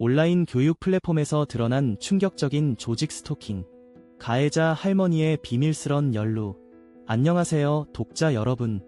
온라인 교육 플랫폼에서 드러난 충격적인 조직 스토킹. 가해자 할머니의 비밀스런 연루. 안녕하세요, 독자 여러분.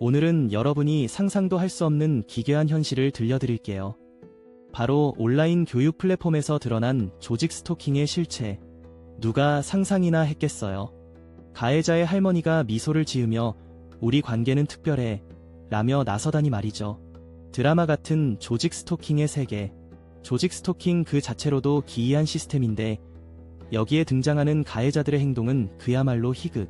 오늘은 여러분이 상상도 할 수 없는 기괴한 현실을 들려드릴게요. 바로 온라인 교육 플랫폼에서 드러난 조직 스토킹의 실체. 누가 상상이나 했겠어요. 가해자의 할머니가 미소를 지으며 우리 관계는 특별해. 라며 나서다니 말이죠. 드라마 같은 조직 스토킹의 세계. 조직 스토킹 그 자체로도 기이한 시스템인데 여기에 등장하는 가해자들의 행동은 그야말로 희극.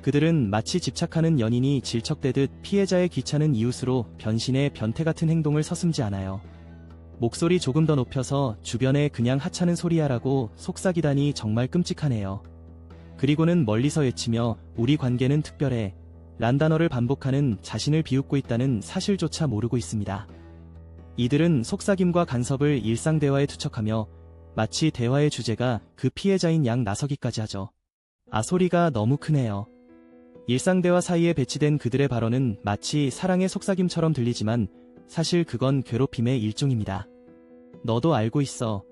그들은 마치 집착하는 연인이 질척대듯 피해자의 귀찮은 이웃으로 변신해 변태 같은 행동을 서슴지 않아요. 목소리 조금 더 높여서 주변에 그냥 하찮은 소리야라고 속삭이다니 정말 끔찍하네요. 그리고는 멀리서 외치며 우리 관계는 특별해 란 단어를 반복하는 자신을 비웃고 있다는 사실조차 모르고 있습니다. 이들은 속삭임과 간섭을 일상 대화에 투척하며 마치 대화의 주제가 그 피해자인 양 나서기까지 하죠. 아 소리가 너무 크네요. 일상 대화 사이에 배치된 그들의 발언은 마치 사랑의 속삭임처럼 들리지만 사실 그건 괴롭힘의 일종입니다. 너도 알고 있어.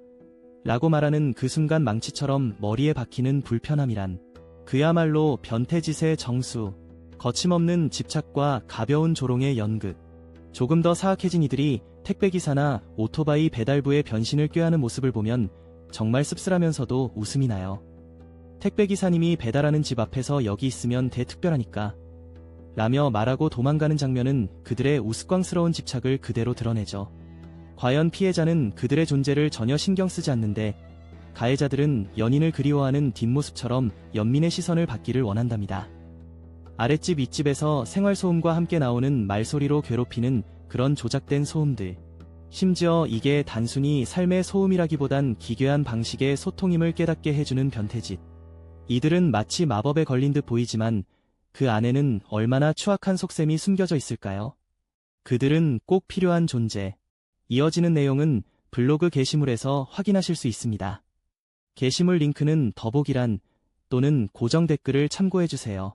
라고 말하는 그 순간 망치처럼 머리에 박히는 불편함이란 그야말로 변태짓의 정수, 거침없는 집착과 가벼운 조롱의 연극. 조금 더 사악해진 이들이 택배기사나 오토바이 배달부의 변신을 꾀하는 모습을 보면 정말 씁쓸하면서도 웃음이 나요. 택배기사님이 배달하는 집 앞에서 여기 있으면 대특별하니까. 라며 말하고 도망가는 장면은 그들의 우스꽝스러운 집착을 그대로 드러내죠. 과연 피해자는 그들의 존재를 전혀 신경 쓰지 않는데 가해자들은 연인을 그리워하는 뒷모습처럼 연민의 시선을 받기를 원한답니다. 아랫집 윗집에서 생활소음과 함께 나오는 말소리로 괴롭히는 그런 조작된 소음들. 심지어 이게 단순히 삶의 소음이라기보단 기괴한 방식의 소통임을 깨닫게 해주는 변태짓. 이들은 마치 마법에 걸린 듯 보이지만 그 안에는 얼마나 추악한 속셈이 숨겨져 있을까요? 그들은 꼭 필요한 존재. 이어지는 내용은 블로그 게시물에서 확인하실 수 있습니다. 게시물 링크는 더보기란 또는 고정 댓글을 참고해주세요.